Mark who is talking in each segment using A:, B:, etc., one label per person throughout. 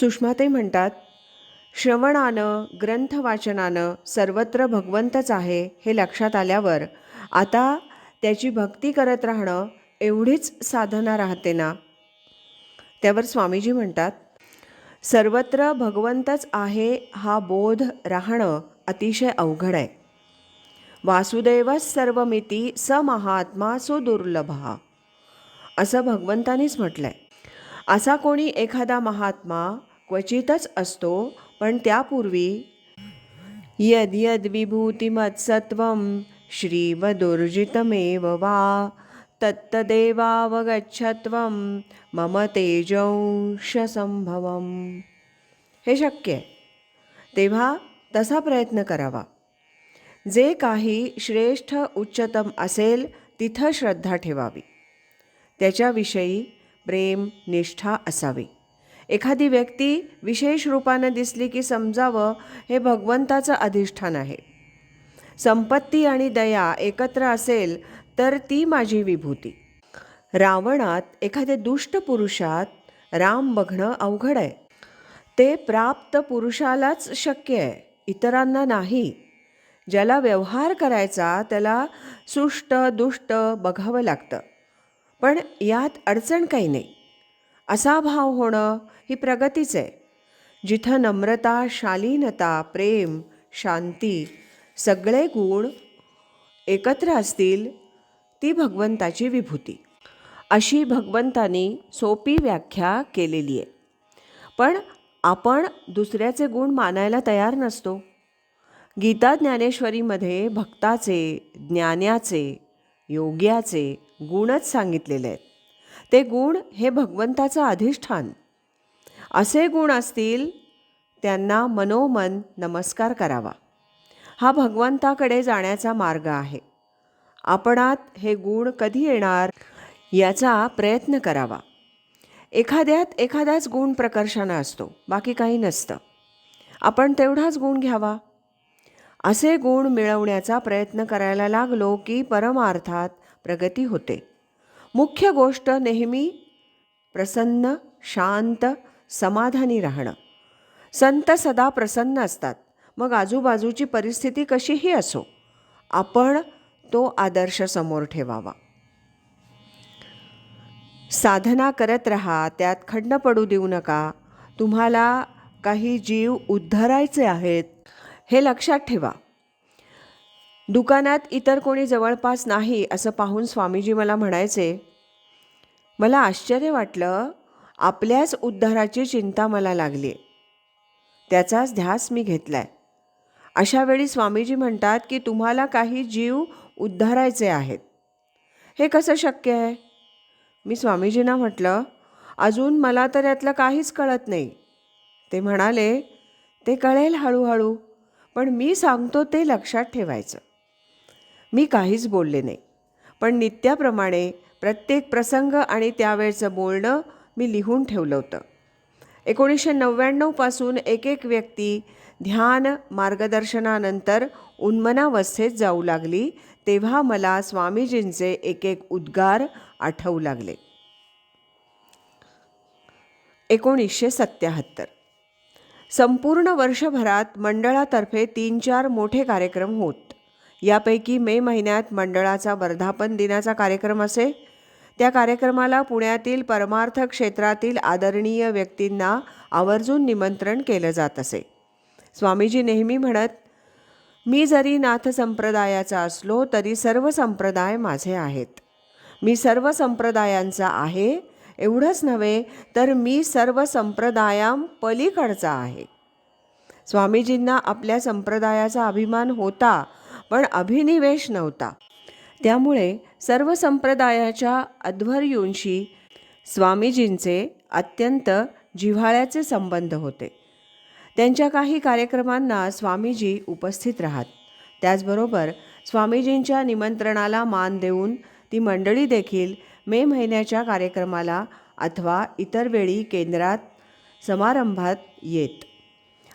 A: सुषमाते म्हणतात श्रवणानं ग्रंथवाचनानं सर्वत्र भगवंतच आहे हे लक्षात आल्यावर आता त्याची भक्ती करत राहणं एवढीच साधना राहते ना? त्यावर स्वामीजी म्हणतात सर्वत्र भगवंतच आहे हा बोध राहणं अतिशय अवघड आहे. वासुदेवच सर्वमिती स महात्मा सुदुर्लभ. असं भगवंतानीच म्हटलंय. असा कोणी एखादा महात्मा क्वचितच असतो पण त्यापूर्वी यद यद श्रीवदुर्जितमेव वा तत्तदेवावगच्छत्वं मम तेजंशसंभवम हे शक्य आहे. तेव्हा तसा प्रयत्न करावा. जे काही श्रेष्ठ उच्चतम असेल तिथं श्रद्धा ठेवावी. त्याच्याविषयी प्रेम निष्ठा असावी. एखादी व्यक्ती विशेष रूपानं दिसली की समजावं हे भगवंताचं अधिष्ठान आहे. संपत्ती आणि दया एकत्र असेल तर ती माझी विभूती. रावणात एखाद्या दुष्ट पुरुषात राम बघणं अवघड आहे. ते प्राप्त पुरुषालाच शक्य आहे इतरांना नाही. ज्याला व्यवहार करायचा त्याला सुष्ट दुष्ट बघावं लागतं. पण यात अडचण काही नाही. असा भाव होणं ही प्रगतीच आहे. जिथं नम्रता शालीनता प्रेम शांती सगळे गुण एकत्र असतील ती भगवंताची विभूती. अशी भगवंतानी सोपी व्याख्या केलेली आहे. पण आपण दुसऱ्याचे गुण मानायला तयार नसतो. गीता ज्ञानेश्वरीमध्ये भक्ताचे ज्ञान्याचे योग्याचे गुणच सांगितलेले आहेत. ते गुण हे भगवंताचं अधिष्ठान. असे गुण असतील त्यांना मनोमन नमस्कार करावा. हा भगवंताकडे जाण्याचा मार्ग आहे. आपणात हे गुण कधी येणार याचा प्रयत्न करावा. एखाद्यात एखादाच गुण प्रकर्षानं असतो बाकी काही नसतं. आपण तेवढाच गुण घ्यावा. असे गुण मिळवण्याचा प्रयत्न करायला लागलो की परमार्थात प्रगती होते. मुख्य गोष्ट नेहमी प्रसन्न शांत समाधानी राहणं. संत सदा प्रसन्न असतात. मग आजूबाजूची परिस्थिती कशीही असो आपण तो आदर्श समोर ठेवावा. साधना करत राहा त्यात खंड पडू देऊ नका. तुम्हाला काही जीव उद्धरायचे आहेत हे लक्षात ठेवा. दुकानात इतर कोणी जवळपास नाही असं पाहून स्वामीजी मला म्हणायचे. मला आश्चर्य वाटलं आपल्याच उद्धाराची चिंता मला लागली. त्याचाच ध्यास मी घेतला आहे अशा वेळी स्वामीजी म्हणतात की तुम्हाला काही जीव उद्धारायचे आहेत. हे कसं शक्य आहे? मी स्वामीजींना म्हटलं अजून मला तर यातलं काहीच कळत नाही. ते म्हणाले ते कळेल हळूहळू पण मी सांगतो ते लक्षात ठेवायचं. मी काहीच बोलले नाही. पण नित्याप्रमाणे प्रत्येक प्रसंग आणि त्यावेळचं बोलणं मी लिहून ठेवलं होतं. एकोणीसशे नव्याण्णवपासून एक एक व्यक्ती ध्यान मार्गदर्शनानंतर उन्मनावस्थेत जाऊ लागली तेव्हा मला स्वामीजींचे एक एक उद्गार आठवू लागले. एकोणीसशे सत्याहत्तर. संपूर्ण वर्षभरात मंडळातर्फे तीन चार मोठे कार्यक्रम होत. यापैकी मे महिन्यात मंडळाचा वर्धापन दिनाचा कार्यक्रम असे त्या कार्यक्रमाला पुण्यातील परमार्थ क्षेत्रातील आदरणीय व्यक्तींना आवर्जून निमंत्रण केलं जात असे. स्वामीजी नेहमी म्हणत मी जरी नाथ संप्रदायाचा असलो तरी सर्व संप्रदाय माझे आहेत. मी सर्व संप्रदायांचा आहे एवढंच नव्हे तर मी सर्व संप्रदायां पलीकडचा आहे स्वामीजींना आपल्या संप्रदायाचा अभिमान होता पण अभिनिवेश नव्हता. त्यामुळे सर्व संप्रदायाच्या अध्वर्यूंशी स्वामीजींचे अत्यंत जिव्हाळ्याचे संबंध होते. त्यांच्या काही कार्यक्रमांना स्वामीजी उपस्थित राहत. त्याचबरोबर स्वामीजींच्या निमंत्रणाला मान देऊन ती मंडळी देखील मे महिन्याच्या कार्यक्रमाला अथवा इतर वेळी केंद्रात समारंभात येत.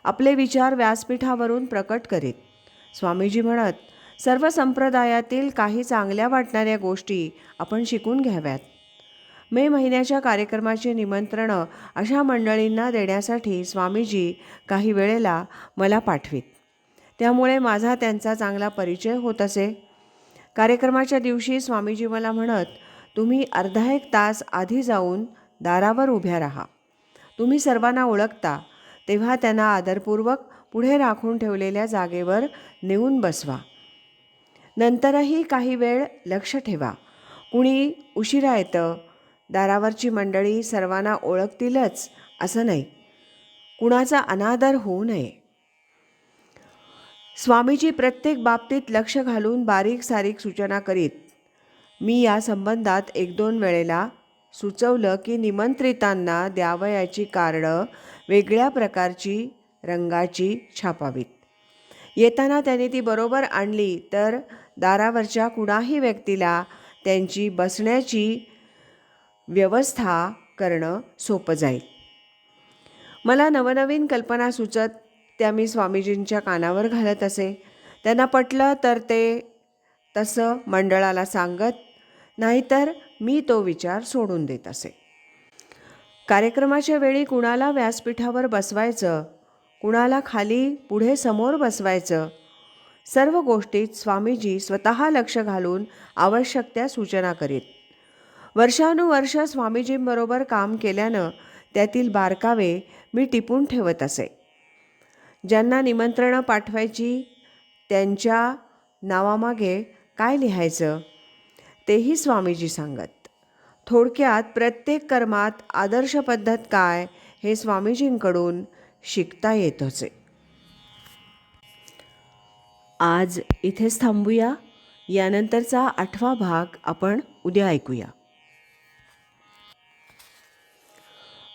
A: आपले विचार व्यासपीठावरून प्रकट करीत. स्वामीजी म्हणत सर्व संप्रदायातील काही चांगल्या वाटणाऱ्या गोष्टी आपण शिकून घ्याव्यात. मे महिन्याच्या कार्यक्रमाची निमंत्रणं अशा मंडळींना देण्यासाठी स्वामीजी काही वेळेला मला पाठवीत. त्यामुळे माझा त्यांचा चांगला परिचय होत असे. कार्यक्रमाच्या दिवशी स्वामीजी मला म्हणत तुम्ही अर्धा एक तास आधी जाऊन दारावर उभ्या राहा. तुम्ही सर्वांना ओळखता तेव्हा त्यांना आदरपूर्वक पुढे राखून ठेवलेल्या जागेवर नेऊन बसवा. नंतरही काही वेळ लक्ष ठेवा. कुणी उशिरा येतं? दारावरची मंडळी सर्वांना ओळखतीलच असं नाही. कुणाचा अनादर होऊ नये. स्वामीजी प्रत्येक बाबतीत लक्ष घालून बारीक सारीक सूचना करीत मी या संबंधात एक दोन वेळेला सुचवलं की निमंत्रितांना द्यावयाची कार्डं वेगळ्या प्रकारची रंगाची छापावीत. येताना त्यांनी ती बरोबर आणली तर दारावरच्या कुणाही व्यक्तीला त्यांची बसण्याची व्यवस्था करणं सोपं जाईल. मला नवनवीन कल्पना सुचत त्या मी स्वामीजींच्या कानावर घालत असे. त्यांना पटलं तर ते तसं मंडळाला सांगत नाहीतर मी तो विचार सोडून देत असे. कार्यक्रमाच्या वेळी कुणाला व्यासपीठावर बसवायचं कुणाला खाली पुढे समोर बसवायचं? सर्व गोष्टीत स्वामीजी स्वतः लक्ष घालून आवश्यक त्या सूचना करीत. वर्षानुवर्ष स्वामीजींबरोबर काम केल्यानं त्यातील बारकावे मी टिपून ठेवत असे. ज्यांना निमंत्रणं पाठवायची त्यांच्या नावामागे काय लिहायचं तेही स्वामीजी सांगत. थोडक्यात प्रत्येक कर्मात आदर्श पद्धत काय हे स्वामीजींकडून शिकता येत असे आज इथेच थांबूया. यानंतरचा आठवा भाग आपण उद्या ऐकूया.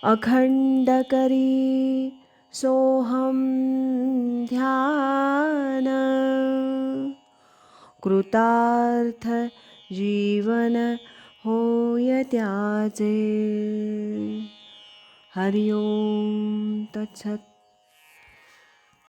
A: अखंड करी सोहम ध्यान कृतार्थ जीवन होय त्याचे. हरिओम तत्सत